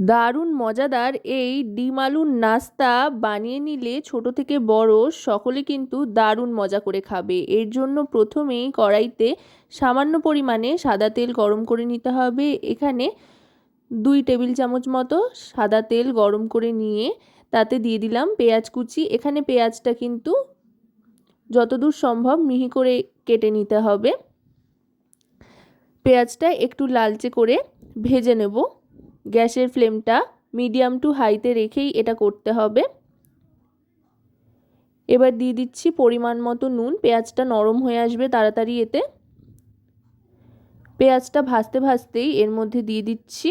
দারুণ মজাদার এই ডিম আলুর নাস্তা বানিয়ে নিলে ছোট থেকে বড় সকলে কিন্তু দারুণ মজা করে খাবে। এর জন্য প্রথমেই কড়াইতে সামান্য পরিমাণে সাদা তেল গরম করে নিতে হবে। এখানে দুই টেবিল চামচ মতো সাদা তেল গরম করে নিয়ে তাতে দিয়ে দিলাম পেঁয়াজ কুচি। এখানে পেঁয়াজটা কিন্তু যতদূর সম্ভব মিহি করে কেটে নিতে হবে। পেঁয়াজটা একটু লালচে করে ভেজে নেব। গ্যাসের ফ্লেমটা মিডিয়াম টু হাইতে রেখেই এটা করতে হবে। এবার দিয়ে দিচ্ছি পরিমাণ মতো নুন, পেঁয়াজটা নরম হয়ে আসবে তাড়াতাড়ি এতে। পেঁয়াজটা ভাজতে ভাজতেই এর মধ্যে দিয়ে দিচ্ছি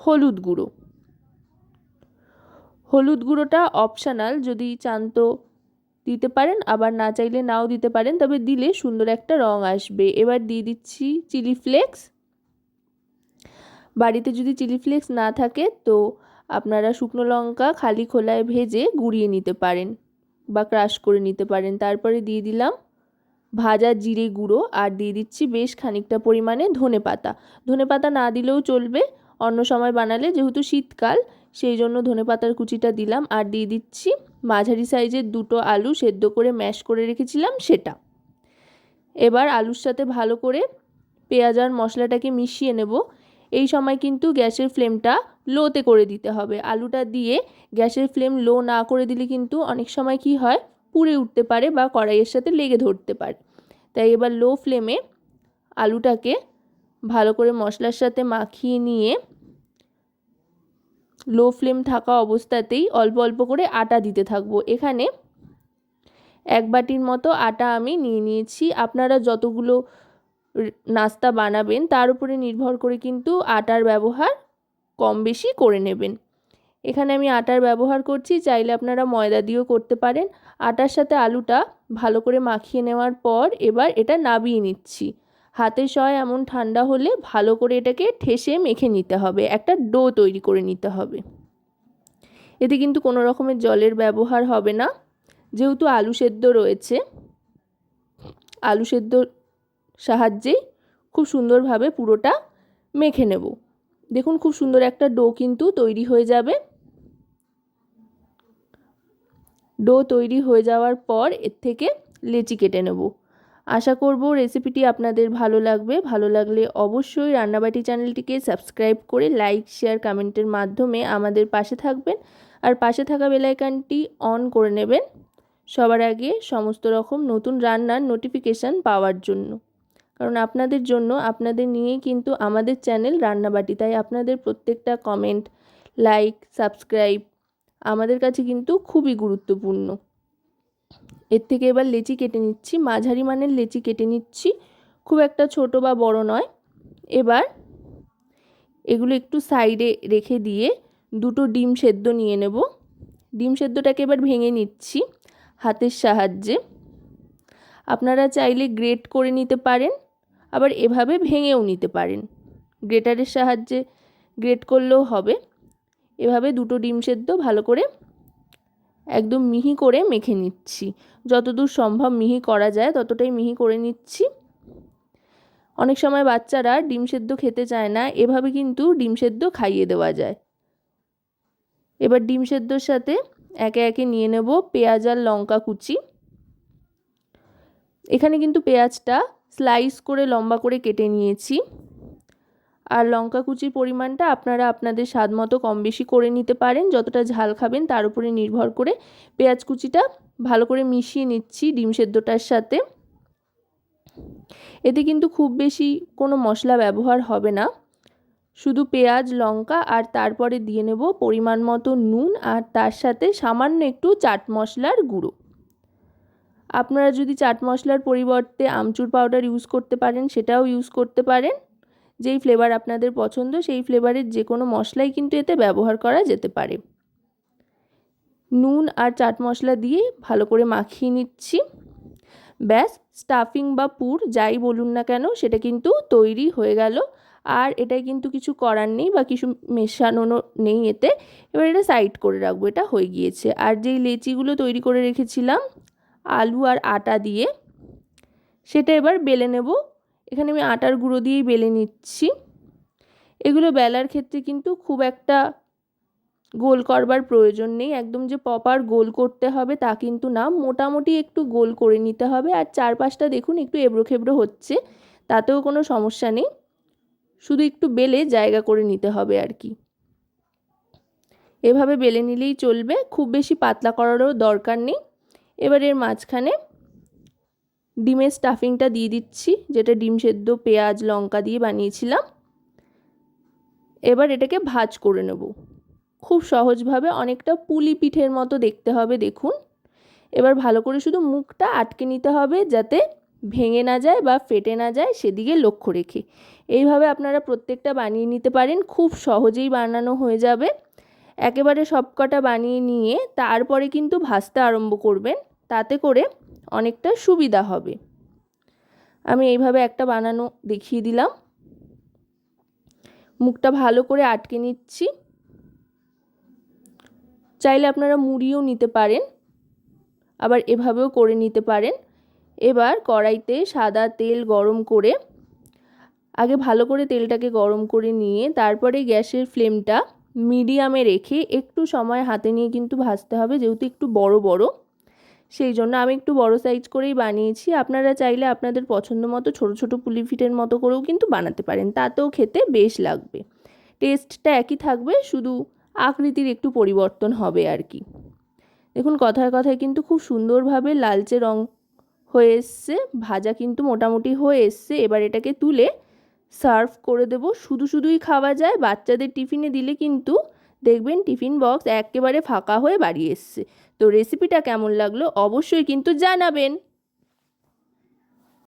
হলুদ গুঁড়ো। হলুদ গুঁড়োটা অপশানাল, যদি চান তো দিতে পারেন, আবার না চাইলে নাও দিতে পারেন, তবে দিলে সুন্দর একটা রং আসবে। এবার দিয়ে দিচ্ছি চিলি ফ্লেক্স। বাড়িতে যদি চিলি ফ্লেক্স না থাকে, তো আপনারা শুকনো লঙ্কা খালি খোলায় ভেজে গুঁড়িয়ে নিতে পারেন বা ক্রাশ করে নিতে পারেন। তারপরে দিয়ে দিলাম ভাজা জিরে গুঁড়ো আর দিয়ে দিচ্ছি বেশ খানিকটা পরিমাণে ধনে পাতা। ধনে পাতা না দিলেও চলবে, অন্য সময় বানালে যেহেতু শীতকাল, সেই জন্য ধনে পাতার কুচিটা দিলাম আর দিয়ে দিচ্ছি মাঝারি সাইজের দুটো আলু সেদ্ধ করে ম্যাশ করে রেখেছিলাম সেটা। এবার আলুর সাথে ভালো করে পেঁয়াজ আর মশলাটাকে মিশিয়ে নেব। এই সময় কিন্তু গ্যাসের ফ্লেমটা লোতে করে দিতে হবে। আলুটা দিয়ে গ্যাসের ফ্লেম লো না করে দিলে কিন্তু অনেক সময় কি হয়? পুড়ে উঠতে পারে বা কড়াইয়ের সাথে লেগে ধরতে পারে। তাই এবার লো ফ্লেমে আলুটাকে ভালো করে মশলার সাথে মাখিয়ে নিয়ে লো ফ্লেম থাকা অবস্থাতেই অল্প অল্প করে আটা দিতে থাকব। এখানে এক বাটির মতো আটা আমি নিয়ে নিয়েছি। আপনারা যতগুলো নাস্তা বানাবেন, তার উপরে নির্ভর করে কিন্তু আটার ব্যবহার কম বেশি করে নেবেন। এখানে আমি আটার ব্যবহার করছি, চাইলে আপনারা ময়দা দিয়েও করতে পারেন। আটার সাথে আলুটা ভালো করে মাখিয়ে নেওয়ার পর এবার এটা নাবিয়ে নিচ্ছি। হাতে সয় এমন ঠান্ডা হলে ভালো করে এটাকে ঠেসে মেখে নিতে হবে, একটা ডো তৈরি করে নিতে হবে। এতে কিন্তু কোনো রকমের জলের ব্যবহার হবে না। যেহেতু আলু সেদ্ধ রয়েছে, আলু সেদ্ধ সাহায্যেই খুব সুন্দরভাবে পুরোটা মেখে নেব। দেখুন খুব সুন্দর একটা ডো কিন্তু তৈরি হয়ে যাবে। ডো তৈরি হয়ে যাওয়ার পর এর থেকে লেচি কেটে নেব। আশা করব রেসিপিটি আপনাদের ভালো লাগবে। ভালো লাগলে অবশ্যই রান্নাবাটি চ্যানেলটিকে সাবস্ক্রাইব করে লাইক, শেয়ার, কমেন্টের মাধ্যমে আমাদের পাশে থাকবেন। আর পাশে থাকা বেলাইকানটি অন করে নেবেন সবার আগে সমস্ত রকম নতুন রান্নার নোটিফিকেশান পাওয়ার জন্য। কারণ আপনাদের জন্য আপনাদের নিয়েই কিন্তু আমাদের চ্যানেল রান্নাবাটি। তাই আপনাদের প্রত্যেকটা কমেন্ট লাইক সাবস্ক্রাইব আমাদের কাছে কিন্তু খুবই গুরুত্বপূর্ণ। এর থেকে এবার লেচি কেটে নিচ্ছি। মাঝারি মানের লেচি কেটে নিচ্ছি। খুব একটা ছোট বা বড় নয়। এবার এগুলো একটু সাইডে রেখে দিয়ে দুটো ডিম সেদ্ধ নিয়ে নেব। ডিম সেদ্ধটাকে এবার ভেঙে নিচ্ছি হাতের সাহায্যে। আপনারা চাইলে গ্রেট করে নিতে পারেন। আবার এভাবে ভেঙেও নিতে পারেন। গ্রেটারের সাহায্যে গ্রেট করলেও হবে। এভাবে দুটো ডিম সেদ্ধ ভালো করে একদম মিহি করে মেখে নিচ্ছি। যতদূর সম্ভব মিহি করা যায়, ততটাই মিহি করে নিচ্ছি। অনেক সময় বাচ্চারা ডিম সেদ্ধ খেতে চায় না, এভাবে কিন্তু ডিম সেদ্ধ খাইয়ে দেওয়া যায়। এবার ডিম সেদ্ধর সাথে একে একে নিয়ে নেব পেঁয়াজ আর লঙ্কা কুচি। এখানে কিন্তু পেঁয়াজটা স্লাইস করে, লম্বা করে কেটে নিয়েছি। আর লঙ্কা কুচির পরিমাণটা আপনারা আপনাদের স্বাদ মতো কম বেশি করে নিতে পারেন। যতটা ঝাল খাবেন তার উপরে নির্ভর করে পেঁয়াজ কুচিটা ভালো করে মিশিয়ে নিচ্ছি ডিম সেদ্ধটার সাথে। এতে কিন্তু খুব বেশি কোনো মশলা ব্যবহার হবে না। শুধু পেঁয়াজ, লঙ্কা আর তারপরে দিয়ে নেব পরিমাণ মতো নুন আর তার সাথে সামান্য একটু চাট মশলার গুঁড়ো। আপনারা যদি চাট মশলার পরিবর্তে আমচুর পাউডার ইউজ করতে পারেন, সেটাও ইউজ করতে পারেন। যেই ফ্লেভার আপনাদের পছন্দ, সেই ফ্লেভারের যে কোনো মশলাই কিন্তু এতে ব্যবহার করা যেতে পারে। নুন আর চাট মশলা দিয়ে ভালো করে মাখিয়ে নিচ্ছি। ব্যাস স্টাফিং বা পুর যাই বলুন না কেন, সেটা কিন্তু তৈরি হয়ে গেল। আর এটাই কিন্তু কিছু করার নেই, বা কিছু মেশানো নেই এতে। এবার এটা সাইড করে রাখব, এটা হয়ে গিয়েছে। আর যেই লেচিগুলো তৈরি করে রেখেছিলাম আলু আর আটা দিয়ে। সেটা এবার বেলে নেব। এখানে আমি আটার গুঁড়ো দিয়েই বেলে নিচ্ছি। এগুলো বেলার ক্ষেত্রে কিন্তু খুব একটা গোল করবার প্রয়োজন নেই। একদম যে প্রপার গোল করতে হবে তা কিন্তু না। মোটামুটি একটু গোল করে নিতে হবে। আর চারপাশটা দেখুন, একটু এবড়ো খেবড়ো হচ্ছে। তাতেও কোনো সমস্যা নেই। শুধু একটু বেলে জায়গা করে নিতে হবে আর কি। এভাবে বেলে নিলেই চলবে। খুব বেশি পাতলা করারও দরকার নেই। এবার এর মাঝখানে ডিমের স্টাফিংটা দিয়ে দিচ্ছি, যেটা ডিম সেদ্ধ, পেঁয়াজ, লঙ্কা দিয়ে বানিয়েছিলাম। এবার এটাকে ভাজ করে নেব। খুব সহজভাবে অনেকটা পুলি পিঠের মতো দেখতে হবে, দেখুন। এবার ভালো করে শুধু মুখটা আটকে নিতে হবে, যাতে ভেঙে না যায় বা ফেটে না যায়, সেদিকে লক্ষ্য রেখে। এইভাবে আপনারা প্রত্যেকটা বানিয়ে নিতে পারেন, খুব সহজেই বানানো হয়ে যাবে। একেবারে সবকটা বানিয়ে নিয়ে তারপরে কিন্তু ভাজতে আরম্ভ করবেন। তাতে করে অনেকটা সুবিধা হবে। আমি এইভাবে একটা বানানো দেখিয়ে দিলাম। মুখটা ভালো করে আটকে নিচ্ছি। চাইলে আপনারা মুড়িও নিতে পারেন, আবার এভাবেও করে নিতে পারেন। এবার কড়াইতে সাদা তেল গরম করে, আগে ভালো করে তেলটাকে গরম করে নিয়ে, তারপরে গ্যাসের ফ্লেমটা মিডিয়ামে রেখে একটু সময় হাতে নিয়ে কিন্তু ভাজতে হবে, যেহেতু একটু বড় বড়। সেই জন্য আমি একটু বড় সাইজ করেই বানিয়েছি। আপনারা চাইলে আপনাদের পছন্দ মতো ছোটো ছোটো পুলি ফিটের মতো করেও কিন্তু বানাতে পারেন। তাতেও খেতে বেশ লাগবে। টেস্টটা একই থাকবে, শুধু আকৃতির একটু পরিবর্তন হবে আর কি। দেখুন, কথায় কথায় কিন্তু খুব সুন্দরভাবে লালচে রং হয়ে এসছে। ভাজা কিন্তু মোটামুটি হয়ে এসছে। এবার এটাকে তুলে সার্ভ করে দেব। শুধু শুধুই খাওয়া যায়। বাচ্চাদের টিফিনে দিলে কিন্তু দেখবেন টিফিন বক্স একেবারে ফাঁকা হয়ে বাড়ি এসছে। তো রেসিপিটা কেমন লাগল অবশ্যই কিন্তু জানাবেন।